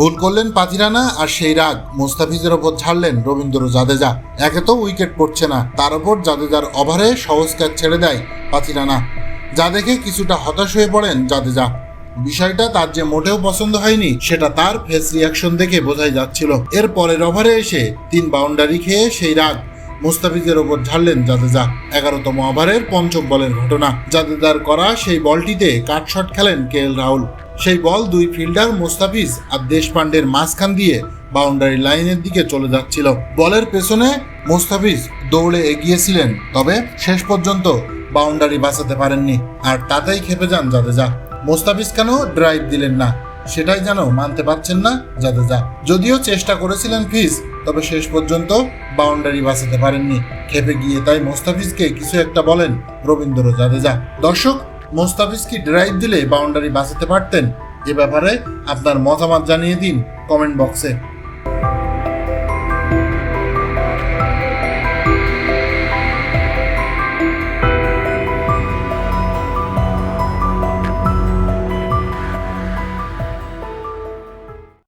ভুল করলেন পাতিরানা আর সেই রাগ মোস্তাফিজের ওপর ছাড়লেন রবীন্দ্র জাদেজা। একে তো উইকেট পড়ছে না, তার ওপর জাদেজার ওভারে সহজ ক্যাচ ছেড়ে দেয় পাতিরানা যা দেখে কিছুটা হতাশ হয়ে পড়েন জাদেজা। বিষয়টা তার যে মোটেও পছন্দ হয়নি, সেটা তার ফেস রিয়াকশন দেখে বোঝাই যাচ্ছিল। এর পরের ওভারে এসে তিন বাউন্ডারি খেয়ে সেই রাগ মুস্তাফিজের ওপর ঝাড়লেন জাদেজা। এগারোতম ওভারের পঞ্চম বলের ঘটনা। জাদেজার করা সেই বলটিতে কাটশট খেলেন কে এল রাহুল। সেই বল দুই ফিল্ডার মুস্তাফিজ আর দেশপান্ডের মাঝখান দিয়ে বাউন্ডারি লাইনের দিকে চলে যাচ্ছিল। বলের পেছনে মুস্তাফিজ দৌড়ে এগিয়েছিলেন, তবে শেষ পর্যন্ত বাউন্ডারি বাঁচাতে পারেননি আর তাতেই খেপে যান জাদেজা। মোস্তাফিজ কেন ড্রাইভ দিলেন না, সেটাই যেন মানতে পারছেন না জাদেজা। যদিও চেষ্টা করেছিলেন ফিজ তবে শেষ পর্যন্ত বাউন্ডারি বাঁচাতে পারেননি। খেপে গিয়ে তাই মোস্তাফিজকে কিছু একটা বলেন রবীন্দ্র জাদেজা। দর্শক মোস্তাফিজ কি ড্রাইভ দিলে বাউন্ডারি বাঁচাতে পারতেন। এ ব্যাপারে আপনার মতামত জানিয়ে দিন কমেন্ট বক্সে।